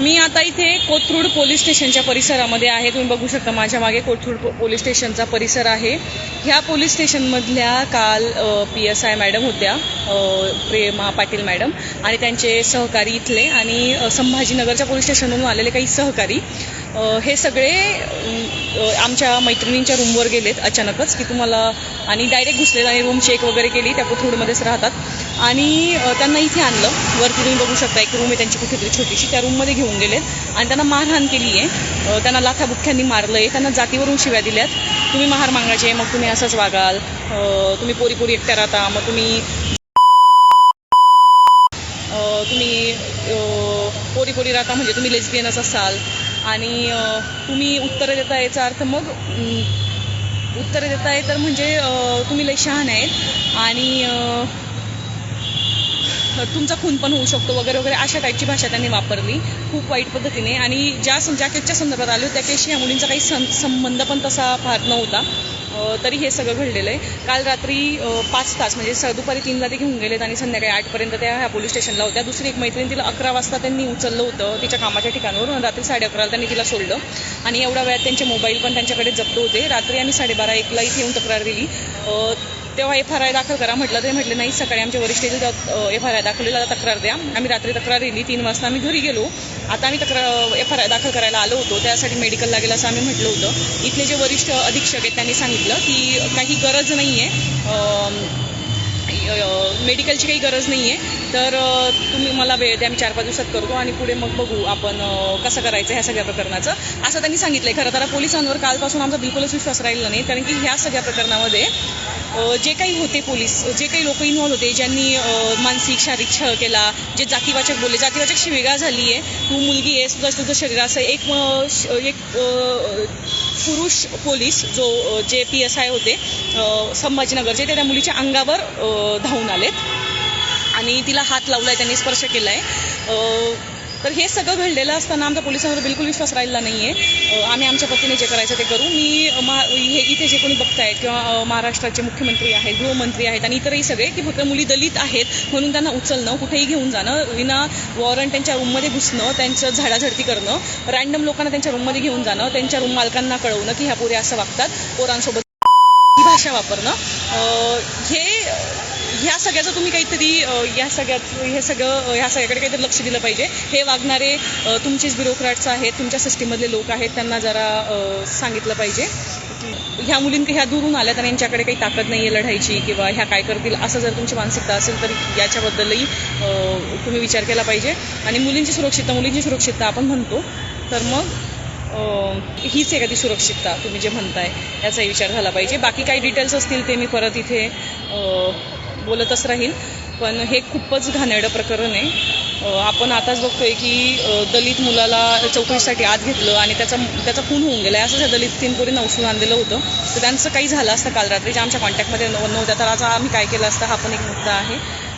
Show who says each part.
Speaker 1: मी आता इथे कोथरूड पोलीस स्टेशनच्या परिसरामध्ये आहे. तुम्ही बघू शकता माझ्या मागे कोथरूड पोलीस स्टेशनचा परिसर आहे. ह्या पोलीस स्टेशनमधल्या काल पी एस आय मॅडम होत्या प्रेमा पाटील मॅडम आणि त्यांचे सहकारी इथले आणि संभाजीनगरच्या पोलीस स्टेशनवरून आलेले काही सहकारी हे सगळे आमच्या मैत्रिणींच्या रूमवर गेलेत अचानकच की तुम्हाला आणि डायरेक्ट घुसले आणि रूम चेक वगैरे केली त्या कोथरूडमध्येच राहतात. आणि त्यांना इथे आणलं. वरती तुम्ही बघू शकता एक रूम आहे त्यांची कुठेतरी छोटीशी. त्या रूममध्ये घेऊन गेलेत. आणि त्यांना मारहाण केली आहे. त्यांना लाथाबुख्यांनी मारलं आहे त्यांना जातीवरून शिव्या दिल्यात. तुम्ही महार मागायचे मग तुम्ही असंच वागाल. तुम्ही पोरी पोरी एकट्या राहता. मग तुम्ही तुम्ही पोरी पोरी राहता म्हणजे तुम्ही लेस्बियनच असाल. आणि तुम्ही उत्तरं देता याचा अर्थ मग उत्तर उत्तरं देताय तर म्हणजे तुम्ही लई शहाण आहेत. आणि तुमचा खून पण होऊ शकतो वगैरे वगैरे अशा टाईपची भाषा त्यांनी वापरली खूप वाईट पद्धतीने. आणि ज्या ज्या केसच्या संदर्भात आलो त्या केसशी या मुलींचा काही सं संबंध पण तसा फार नव्हता. तरी हे सगळं घडलेलं आहे. काल रात्री पाच तास म्हणजे स दुपारी तीनला ते घेऊन गेलेत आणि संध्याकाळी आठपर्यंत त्या ह्या पोलीस स्टेशनला होत्या. दुसरी एक मैत्रीण तिला अकरा वाजता त्यांनी उचललं होतं तिच्या कामाच्या ठिकाणावरून रात्री साडे अकराला त्यांनी तिला सोडलं. आणि एवढ्या वेळात त्यांचे मोबाईल पण त्यांच्याकडे जप्त होते. रात्री आम्ही साडेबारा एकला इथे येऊन तक्रार दिली. तेव्हा एफ आर आय दाखल करा म्हटलं ते म्हटले नाही सकाळी आमच्या वरिष्ठ येतील एफ आर आय दाखवलेला तक्रार द्या. आम्ही रात्री तक्रार दिली तीन वाजता आम्ही घरी गेलो. आता आम्ही तक्रार एफ आर आय दाखल करायला आलो होतो त्यासाठी मेडिकल लागेल असं आम्ही म्हटलं होतं. इथले जे वरिष्ठ अधीक्षक आहेत त्यांनी सांगितलं की काही गरज नाही आहे मेडिकलची काही गरज नाही आहे तर तुम्ही मला वेळ द्या मी चार पाच दिवसात करतो आणि पुढे मग बघू आपण कसं करायचं ह्या सगळ्या प्रकरणाचं. असं त्यांनी सांगितलं आहे खरं तर पोलिसांवर कालपासून आमचा बिलकुलच विश्वास राहिला नाही कारण की ह्या सगळ्या प्रकरणामध्ये जे काही होते पोलीस जे काही लोक इन्व्हॉल्व होते ज्यांनी मानसिक शारीरिक छळ केला जे जातीवाचक बोलले जातीवाचक शिवेगा झाली आहे तू मुलगी आहे तुझं तुझं शरीर असं एक श- एक पुरुष पोलीस जो जे पी एस आय होते संभाजीनगरचे ते त्या मुलीच्या अंगावर धावून आलेत. आणि तिला हात लावलाय त्यांनी स्पर्श केलाय. आहे तर हे सगळं घडलेलं असताना आमचा पोलिसांवर बिलकुल विश्वास राहिला नाही आहे आम्ही आमच्या पतीने जे करायचं ते करू. मी मा हे इथे जे कोणी बघतायत किंवा महाराष्ट्राचे मुख्यमंत्री आहेत गृहमंत्री आहेत आणि इतरही सगळे की फक्त मुली दलित आहेत म्हणून त्यांना उचलणं कुठेही घेऊन जाणं विना वॉरंट त्यांच्या रूममध्ये घुसणं त्यांचं झाडाझडती करणं रँडम लोकांना त्यांच्या रूममध्ये घेऊन जाणं त्यांच्या रूम मालकांना कळवणं की ह्या पोरी असं वागतात पोरांसोबत ही भाषा वापरणं. हे ह्या सगळ्याचं तुम्ही काहीतरी या सगळ्यात हे सगळं ह्या सगळ्याकडे काहीतरी लक्ष दिलं पाहिजे. हे वागणारे तुमचेच ब्युरोक्रॅट्स आहेत तुमच्या सिस्टीममधले लोक आहेत त्यांना जरा सांगितलं पाहिजे. ह्या मुलींक ह्या दुरून आल्या तर यांच्याकडे काही ताकद नाही आहे लढायची किंवा ह्या काय करतील असं जर तुमची मानसिकता असेल तर याच्याबद्दलही तुम्ही विचार केला पाहिजे. आणि मुलींची सुरक्षितता मुलींची सुरक्षितता आपण म्हणतो. तर मग हीच आहे का ती सुरक्षितता तुम्ही जे म्हणताय याचाही विचार झाला पाहिजे. बाकी काही डिटेल्स असतील ते मी परत इथे बोलतच राहील. पण हे खूपच घाणेरडं प्रकरण आहे. आपण आताच बघतोय की दलित मुलाला चौकशीसाठी आत घेतलं आणि त्याचा त्याचा खून होऊन गेला. असं या दलित तीनपुरी नवसून आणलेलं होतं. तर त्यांचं काही झालं असतं काल रात्री. जे आमच्या कॉन्टॅक्टमध्ये नव्ह- नव्हत्या. तर आज आम्ही काय केलं असतं हा पण एक मुद्दा आहे.